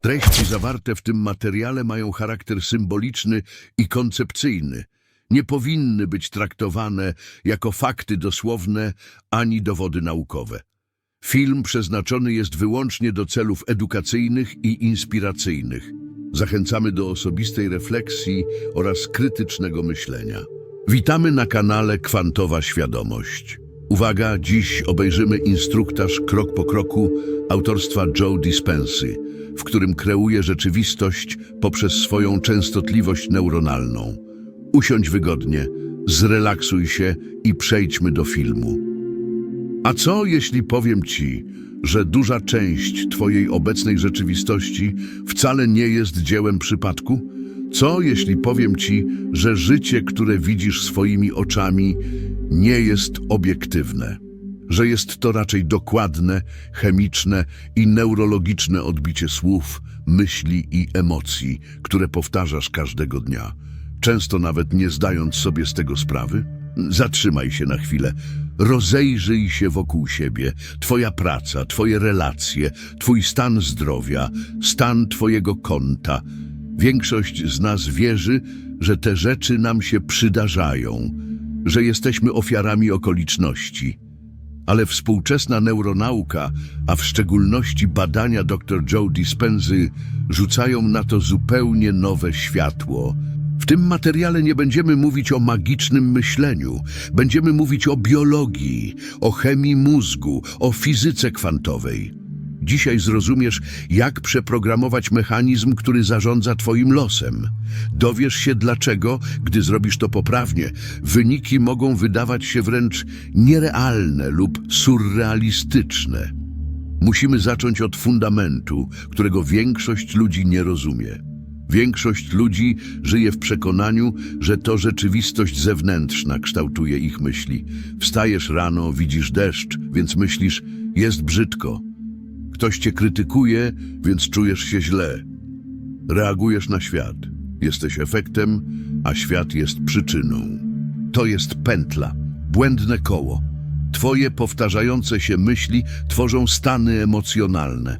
Treści zawarte w tym materiale mają charakter symboliczny i koncepcyjny. Nie powinny być traktowane jako fakty dosłowne ani dowody naukowe. Film przeznaczony jest wyłącznie do celów edukacyjnych i inspiracyjnych. Zachęcamy do osobistej refleksji oraz krytycznego myślenia. Witamy na kanale Kwantowa Świadomość. Uwaga, dziś obejrzymy instruktaż krok po kroku autorstwa Joe Dispensy, w którym kreuje rzeczywistość poprzez swoją częstotliwość neuronalną. Usiądź wygodnie, zrelaksuj się i przejdźmy do filmu. A co jeśli powiem ci, że duża część twojej obecnej rzeczywistości wcale nie jest dziełem przypadku? Co jeśli powiem ci, że życie, które widzisz swoimi oczami, nie jest obiektywne? Że jest to raczej dokładne, chemiczne i neurologiczne odbicie słów, myśli i emocji, które powtarzasz każdego dnia, często nawet nie zdając sobie z tego sprawy? Zatrzymaj się na chwilę. Rozejrzyj się wokół siebie. Twoja praca, twoje relacje, twój stan zdrowia, stan twojego konta. Większość z nas wierzy, że te rzeczy nam się przydarzają, że jesteśmy ofiarami okoliczności. Ale współczesna neuronauka, a w szczególności badania dr Joe Dispensy, rzucają na to zupełnie nowe światło. W tym materiale nie będziemy mówić o magicznym myśleniu, będziemy mówić o biologii, o chemii mózgu, o fizyce kwantowej. Dzisiaj zrozumiesz, jak przeprogramować mechanizm, który zarządza Twoim losem. Dowiesz się dlaczego, gdy zrobisz to poprawnie, wyniki mogą wydawać się wręcz nierealne lub surrealistyczne. Musimy zacząć od fundamentu, którego większość ludzi nie rozumie. Większość ludzi żyje w przekonaniu, że to rzeczywistość zewnętrzna kształtuje ich myśli. Wstajesz rano, widzisz deszcz, więc myślisz, jest brzydko. Ktoś cię krytykuje, więc czujesz się źle. Reagujesz na świat. Jesteś efektem, a świat jest przyczyną. To jest pętla, błędne koło. Twoje powtarzające się myśli tworzą stany emocjonalne.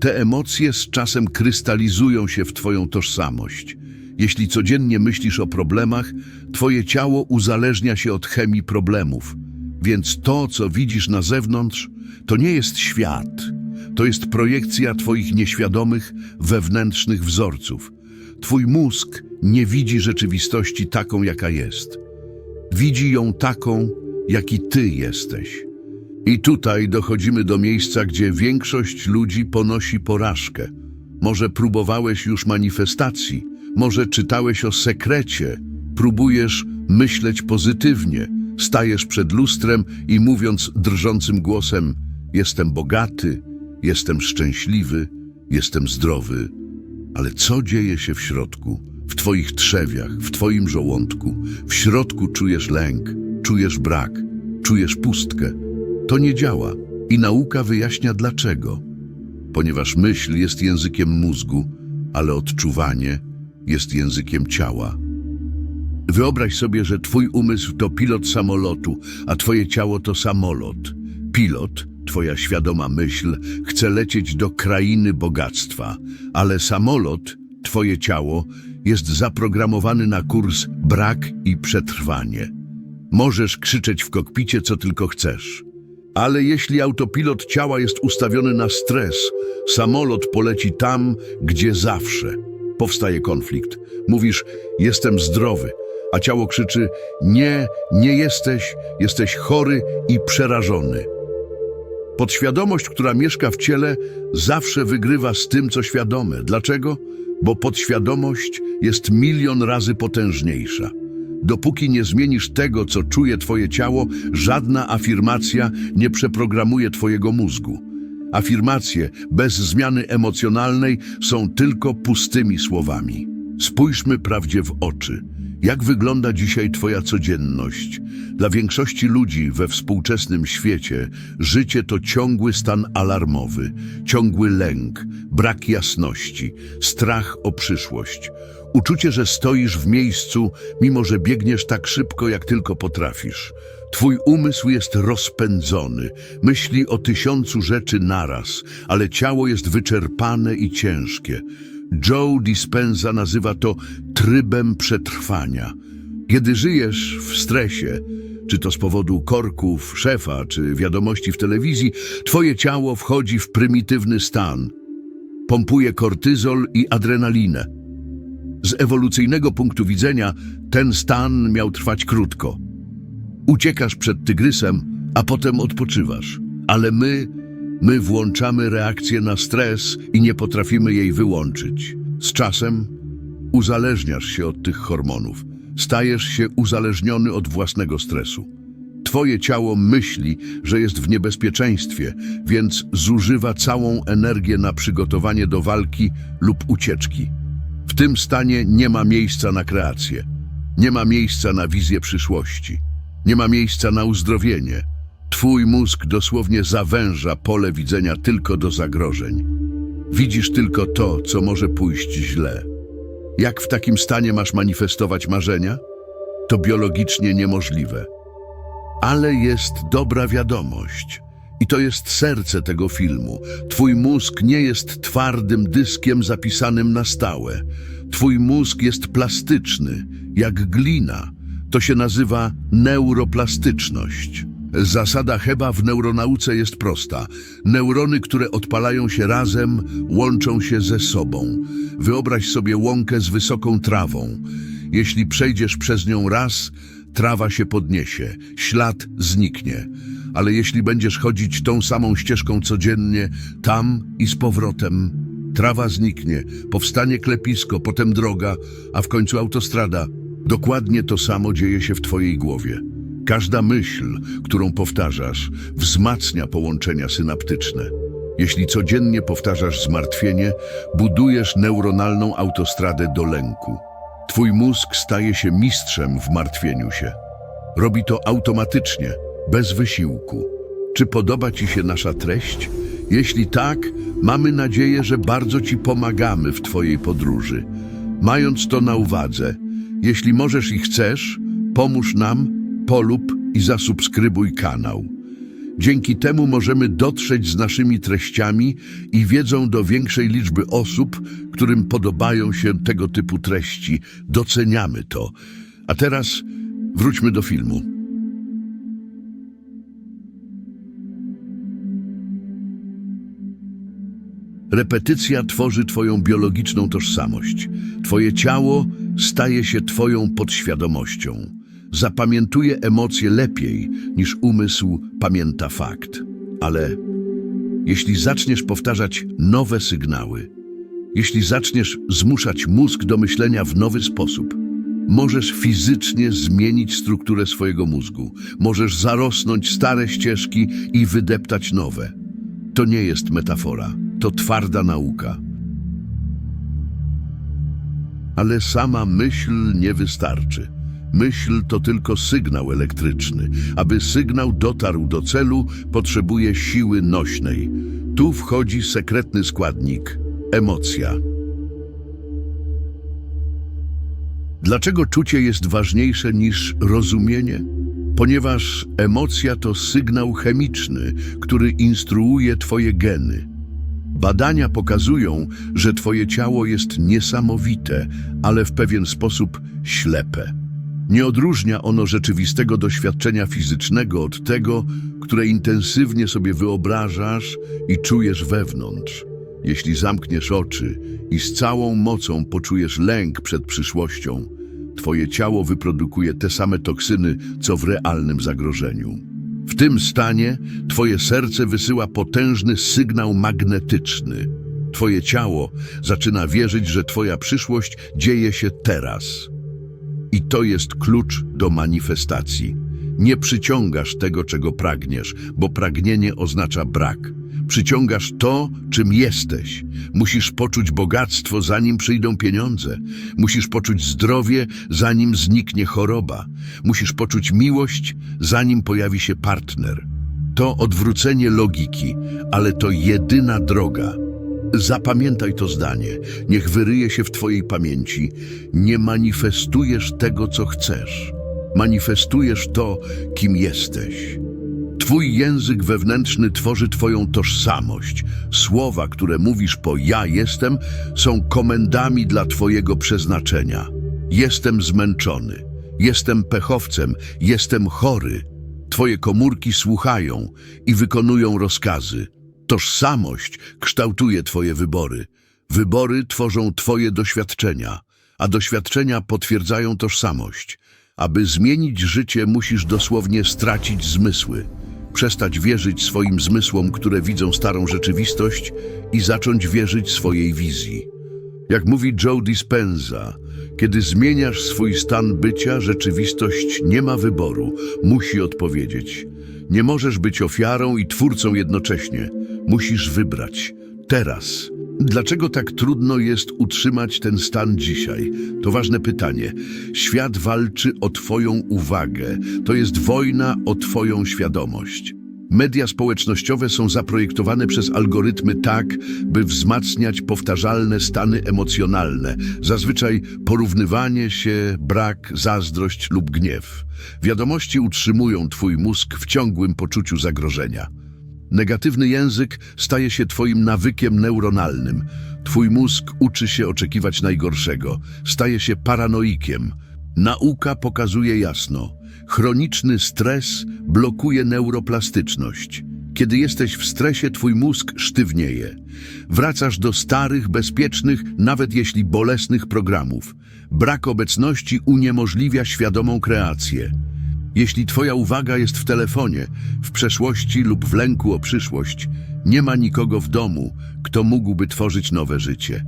Te emocje z czasem krystalizują się w Twoją tożsamość. Jeśli codziennie myślisz o problemach, Twoje ciało uzależnia się od chemii problemów. Więc to, co widzisz na zewnątrz, to nie jest świat. To jest projekcja Twoich nieświadomych, wewnętrznych wzorców. Twój mózg nie widzi rzeczywistości taką, jaka jest. Widzi ją taką, jaki Ty jesteś. I tutaj dochodzimy do miejsca, gdzie większość ludzi ponosi porażkę. Może próbowałeś już manifestacji, może czytałeś o sekrecie, próbujesz myśleć pozytywnie, stajesz przed lustrem i mówiąc drżącym głosem: Jestem bogaty, jestem szczęśliwy, jestem zdrowy. Ale co dzieje się w środku, w Twoich trzewiach, w Twoim żołądku? W środku czujesz lęk, czujesz brak, czujesz pustkę. To nie działa i nauka wyjaśnia dlaczego. Ponieważ myśl jest językiem mózgu, ale odczuwanie jest językiem ciała. Wyobraź sobie, że twój umysł to pilot samolotu, a twoje ciało to samolot. Pilot, twoja świadoma myśl, chce lecieć do krainy bogactwa, ale samolot, twoje ciało, jest zaprogramowany na kurs brak i przetrwanie. Możesz krzyczeć w kokpicie, co tylko chcesz. Ale jeśli autopilot ciała jest ustawiony na stres, samolot poleci tam, gdzie zawsze. Powstaje konflikt. Mówisz, jestem zdrowy, a ciało krzyczy, nie, nie jesteś, jesteś chory i przerażony. Podświadomość, która mieszka w ciele, zawsze wygrywa z tym, co świadome. Dlaczego? Bo podświadomość jest milion razy potężniejsza. Dopóki nie zmienisz tego, co czuje Twoje ciało, żadna afirmacja nie przeprogramuje Twojego mózgu. Afirmacje bez zmiany emocjonalnej są tylko pustymi słowami. Spójrzmy prawdzie w oczy. Jak wygląda dzisiaj Twoja codzienność? Dla większości ludzi we współczesnym świecie życie to ciągły stan alarmowy, ciągły lęk, brak jasności, strach o przyszłość. Uczucie, że stoisz w miejscu, mimo że biegniesz tak szybko, jak tylko potrafisz. Twój umysł jest rozpędzony, myśli o tysiącu rzeczy naraz, ale ciało jest wyczerpane i ciężkie. Joe Dispenza nazywa to trybem przetrwania. Kiedy żyjesz w stresie, czy to z powodu korków, szefa, czy wiadomości w telewizji, twoje ciało wchodzi w prymitywny stan. Pompuje kortyzol i adrenalinę. Z ewolucyjnego punktu widzenia ten stan miał trwać krótko. Uciekasz przed tygrysem, a potem odpoczywasz. Ale my, my włączamy reakcję na stres i nie potrafimy jej wyłączyć. Z czasem uzależniasz się od tych hormonów. Stajesz się uzależniony od własnego stresu. Twoje ciało myśli, że jest w niebezpieczeństwie, więc zużywa całą energię na przygotowanie do walki lub ucieczki. W tym stanie nie ma miejsca na kreację, nie ma miejsca na wizję przyszłości, nie ma miejsca na uzdrowienie. Twój mózg dosłownie zawęża pole widzenia tylko do zagrożeń. Widzisz tylko to, co może pójść źle. Jak w takim stanie masz manifestować marzenia? To biologicznie niemożliwe. Ale jest dobra wiadomość. I to jest serce tego filmu. Twój mózg nie jest twardym dyskiem zapisanym na stałe. Twój mózg jest plastyczny, jak glina. To się nazywa neuroplastyczność. Zasada Heba w neuronauce jest prosta. Neurony, które odpalają się razem, łączą się ze sobą. Wyobraź sobie łąkę z wysoką trawą. Jeśli przejdziesz przez nią raz, trawa się podniesie, ślad zniknie. Ale jeśli będziesz chodzić tą samą ścieżką codziennie, tam i z powrotem, trawa zniknie, powstanie klepisko, potem droga, a w końcu autostrada. Dokładnie to samo dzieje się w twojej głowie. Każda myśl, którą powtarzasz, wzmacnia połączenia synaptyczne. Jeśli codziennie powtarzasz zmartwienie, budujesz neuronalną autostradę do lęku. Twój mózg staje się mistrzem w martwieniu się. Robi to automatycznie, bez wysiłku. Czy podoba Ci się nasza treść? Jeśli tak, mamy nadzieję, że bardzo Ci pomagamy w Twojej podróży. Mając to na uwadze, jeśli możesz i chcesz, pomóż nam, polub i zasubskrybuj kanał. Dzięki temu możemy dotrzeć z naszymi treściami i wiedzą do większej liczby osób, którym podobają się tego typu treści. Doceniamy to. A teraz wróćmy do filmu. Repetycja tworzy Twoją biologiczną tożsamość. Twoje ciało staje się Twoją podświadomością. Zapamiętuje emocje lepiej niż umysł pamięta fakt. Ale jeśli zaczniesz powtarzać nowe sygnały, jeśli zaczniesz zmuszać mózg do myślenia w nowy sposób, możesz fizycznie zmienić strukturę swojego mózgu. Możesz zarosnąć stare ścieżki i wydeptać nowe. To nie jest metafora, to twarda nauka. Ale sama myśl nie wystarczy. Myśl to tylko sygnał elektryczny. Aby sygnał dotarł do celu, potrzebuje siły nośnej. Tu wchodzi sekretny składnik emocja. Dlaczego czucie jest ważniejsze niż rozumienie? Ponieważ emocja to sygnał chemiczny, który instruuje Twoje geny. Badania pokazują, że Twoje ciało jest niesamowite, ale w pewien sposób ślepe. Nie odróżnia ono rzeczywistego doświadczenia fizycznego od tego, które intensywnie sobie wyobrażasz i czujesz wewnątrz. Jeśli zamkniesz oczy i z całą mocą poczujesz lęk przed przyszłością, Twoje ciało wyprodukuje te same toksyny, co w realnym zagrożeniu. W tym stanie Twoje serce wysyła potężny sygnał magnetyczny. Twoje ciało zaczyna wierzyć, że Twoja przyszłość dzieje się teraz. I to jest klucz do manifestacji. Nie przyciągasz tego, czego pragniesz, bo pragnienie oznacza brak. Przyciągasz to, czym jesteś. Musisz poczuć bogactwo, zanim przyjdą pieniądze. Musisz poczuć zdrowie, zanim zniknie choroba. Musisz poczuć miłość, zanim pojawi się partner. To odwrócenie logiki, ale to jedyna droga. Zapamiętaj to zdanie. Niech wyryje się w Twojej pamięci. Nie manifestujesz tego, co chcesz. Manifestujesz to, kim jesteś. Twój język wewnętrzny tworzy Twoją tożsamość. Słowa, które mówisz po ja jestem, są komendami dla Twojego przeznaczenia. Jestem zmęczony, jestem pechowcem, jestem chory. Twoje komórki słuchają i wykonują rozkazy. Tożsamość kształtuje Twoje wybory. Wybory tworzą Twoje doświadczenia, a doświadczenia potwierdzają tożsamość. Aby zmienić życie, musisz dosłownie stracić zmysły. Przestać wierzyć swoim zmysłom, które widzą starą rzeczywistość i zacząć wierzyć swojej wizji. Jak mówi Joe Dispenza, kiedy zmieniasz swój stan bycia, rzeczywistość nie ma wyboru, musi odpowiedzieć. Nie możesz być ofiarą i twórcą jednocześnie. Musisz wybrać. Teraz. Dlaczego tak trudno jest utrzymać ten stan dzisiaj? To ważne pytanie. Świat walczy o Twoją uwagę. To jest wojna o Twoją świadomość. Media społecznościowe są zaprojektowane przez algorytmy tak, by wzmacniać powtarzalne stany emocjonalne, zazwyczaj porównywanie się, brak, zazdrość lub gniew. Wiadomości utrzymują Twój mózg w ciągłym poczuciu zagrożenia. Negatywny język staje się Twoim nawykiem neuronalnym. Twój mózg uczy się oczekiwać najgorszego, staje się paranoikiem. Nauka pokazuje jasno. Chroniczny stres blokuje neuroplastyczność. Kiedy jesteś w stresie, twój mózg sztywnieje. Wracasz do starych, bezpiecznych, nawet jeśli bolesnych programów. Brak obecności uniemożliwia świadomą kreację. Jeśli twoja uwaga jest w telefonie, w przeszłości lub w lęku o przyszłość, nie ma nikogo w domu, kto mógłby tworzyć nowe życie.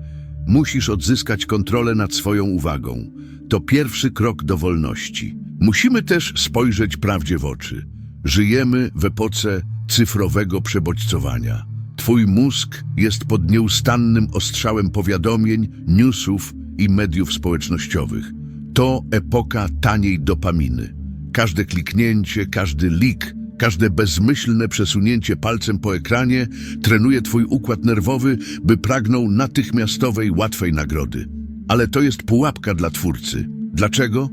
Musisz odzyskać kontrolę nad swoją uwagą. To pierwszy krok do wolności. Musimy też spojrzeć prawdzie w oczy. Żyjemy w epoce cyfrowego przebodźcowania. Twój mózg jest pod nieustannym ostrzałem powiadomień, newsów i mediów społecznościowych. To epoka taniej dopaminy. Każde kliknięcie, każdy lik, każde bezmyślne przesunięcie palcem po ekranie trenuje twój układ nerwowy, by pragnął natychmiastowej, łatwej nagrody. Ale to jest pułapka dla twórcy. Dlaczego?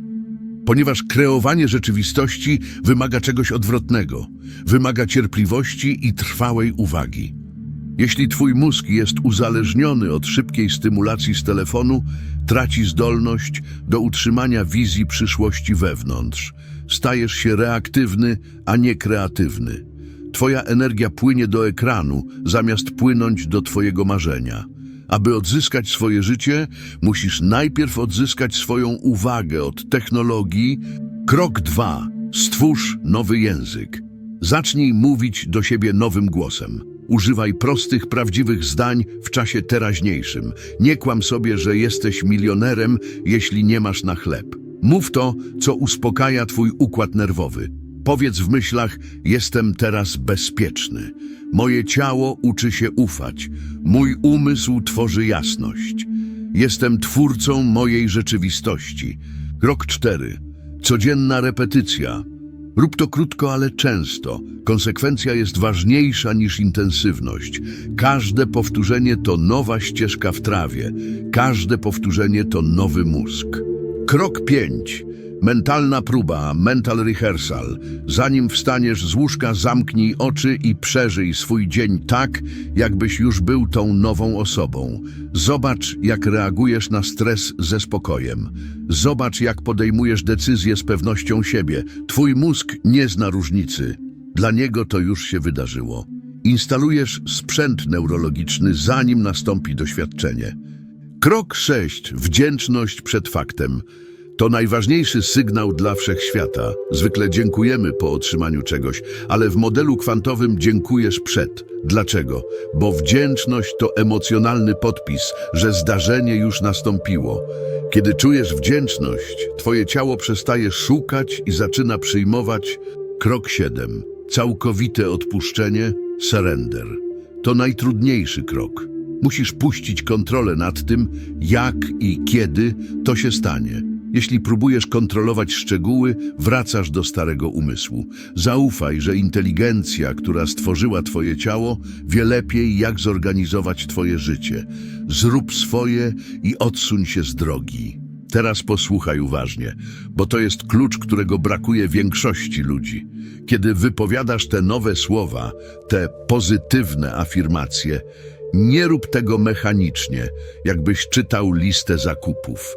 Ponieważ kreowanie rzeczywistości wymaga czegoś odwrotnego. Wymaga cierpliwości i trwałej uwagi. Jeśli twój mózg jest uzależniony od szybkiej stymulacji z telefonu, traci zdolność do utrzymania wizji przyszłości wewnątrz. Stajesz się reaktywny, a nie kreatywny. Twoja energia płynie do ekranu, zamiast płynąć do twojego marzenia. Aby odzyskać swoje życie, musisz najpierw odzyskać swoją uwagę od technologii. Krok dwa. Stwórz nowy język. Zacznij mówić do siebie nowym głosem. Używaj prostych, prawdziwych zdań w czasie teraźniejszym. Nie kłam sobie, że jesteś milionerem, jeśli nie masz na chleb. Mów to, co uspokaja twój układ nerwowy. Powiedz w myślach, jestem teraz bezpieczny. Moje ciało uczy się ufać. Mój umysł tworzy jasność. Jestem twórcą mojej rzeczywistości. Krok cztery. Codzienna repetycja. Rób to krótko, ale często. Konsekwencja jest ważniejsza niż intensywność. Każde powtórzenie to nowa ścieżka w trawie. Każde powtórzenie to nowy mózg. Krok 5. Mentalna próba, mental rehearsal. Zanim wstaniesz z łóżka, zamknij oczy i przeżyj swój dzień tak, jakbyś już był tą nową osobą. Zobacz, jak reagujesz na stres ze spokojem. Zobacz, jak podejmujesz decyzje z pewnością siebie. Twój mózg nie zna różnicy. Dla niego to już się wydarzyło. Instalujesz sprzęt neurologiczny, zanim nastąpi doświadczenie. Krok 6. Wdzięczność przed faktem. To najważniejszy sygnał dla wszechświata. Zwykle dziękujemy po otrzymaniu czegoś, ale w modelu kwantowym dziękujesz przed. Dlaczego? Bo wdzięczność to emocjonalny podpis, że zdarzenie już nastąpiło. Kiedy czujesz wdzięczność, twoje ciało przestaje szukać i zaczyna przyjmować. Krok 7. Całkowite odpuszczenie, surrender. To najtrudniejszy krok. Musisz puścić kontrolę nad tym, jak i kiedy to się stanie. Jeśli próbujesz kontrolować szczegóły, wracasz do starego umysłu. Zaufaj, że inteligencja, która stworzyła twoje ciało, wie lepiej, jak zorganizować twoje życie. Zrób swoje i odsuń się z drogi. Teraz posłuchaj uważnie, bo to jest klucz, którego brakuje większości ludzi. Kiedy wypowiadasz te nowe słowa, te pozytywne afirmacje, nie rób tego mechanicznie, jakbyś czytał listę zakupów.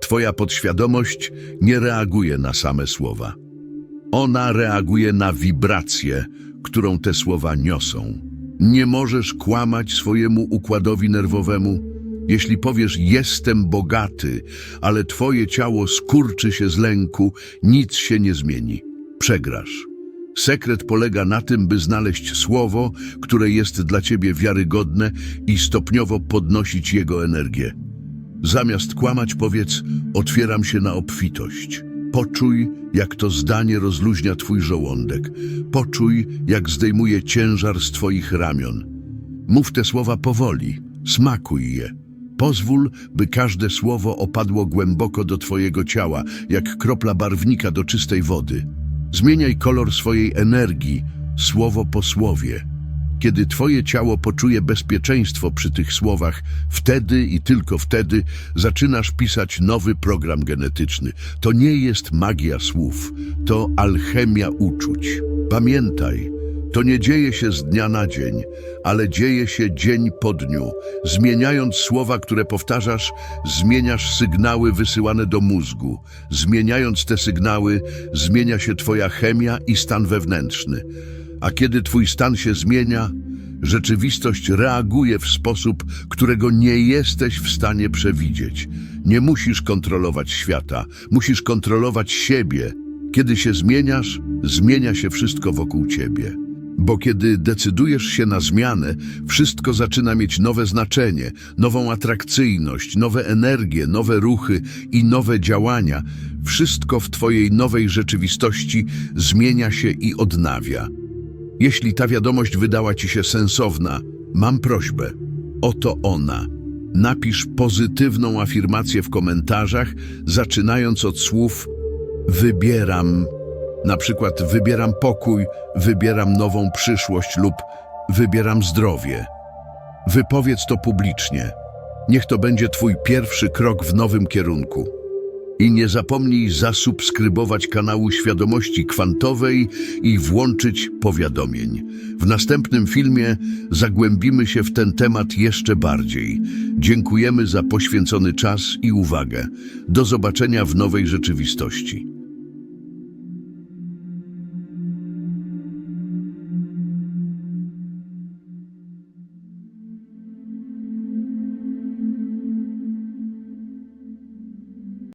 Twoja podświadomość nie reaguje na same słowa. Ona reaguje na wibrację, którą te słowa niosą. Nie możesz kłamać swojemu układowi nerwowemu. Jeśli powiesz jestem bogaty, ale twoje ciało skurczy się z lęku, nic się nie zmieni. Przegrasz. Sekret polega na tym, by znaleźć słowo, które jest dla ciebie wiarygodne i stopniowo podnosić jego energię. Zamiast kłamać, powiedz: Otwieram się na obfitość. Poczuj, jak to zdanie rozluźnia twój żołądek. Poczuj, jak zdejmuje ciężar z twoich ramion. Mów te słowa powoli, smakuj je. Pozwól, by każde słowo opadło głęboko do twojego ciała, jak kropla barwnika do czystej wody. Zmieniaj kolor swojej energii, słowo po słowie. Kiedy twoje ciało poczuje bezpieczeństwo przy tych słowach, wtedy i tylko wtedy zaczynasz pisać nowy program genetyczny. To nie jest magia słów, to alchemia uczuć. Pamiętaj, to nie dzieje się z dnia na dzień, ale dzieje się dzień po dniu. Zmieniając słowa, które powtarzasz, zmieniasz sygnały wysyłane do mózgu. Zmieniając te sygnały, zmienia się twoja chemia i stan wewnętrzny. A kiedy twój stan się zmienia, rzeczywistość reaguje w sposób, którego nie jesteś w stanie przewidzieć. Nie musisz kontrolować świata, musisz kontrolować siebie. Kiedy się zmieniasz, zmienia się wszystko wokół ciebie. Bo kiedy decydujesz się na zmianę, wszystko zaczyna mieć nowe znaczenie, nową atrakcyjność, nowe energie, nowe ruchy i nowe działania. Wszystko w Twojej nowej rzeczywistości zmienia się i odnawia. Jeśli ta wiadomość wydała Ci się sensowna, mam prośbę. Oto ona. Napisz pozytywną afirmację w komentarzach, zaczynając od słów wybieram. Na przykład wybieram pokój, wybieram nową przyszłość lub wybieram zdrowie. Wypowiedz to publicznie. Niech to będzie Twój pierwszy krok w nowym kierunku. I nie zapomnij zasubskrybować kanału Świadomości Kwantowej i włączyć powiadomień. W następnym filmie zagłębimy się w ten temat jeszcze bardziej. Dziękujemy za poświęcony czas i uwagę. Do zobaczenia w nowej rzeczywistości.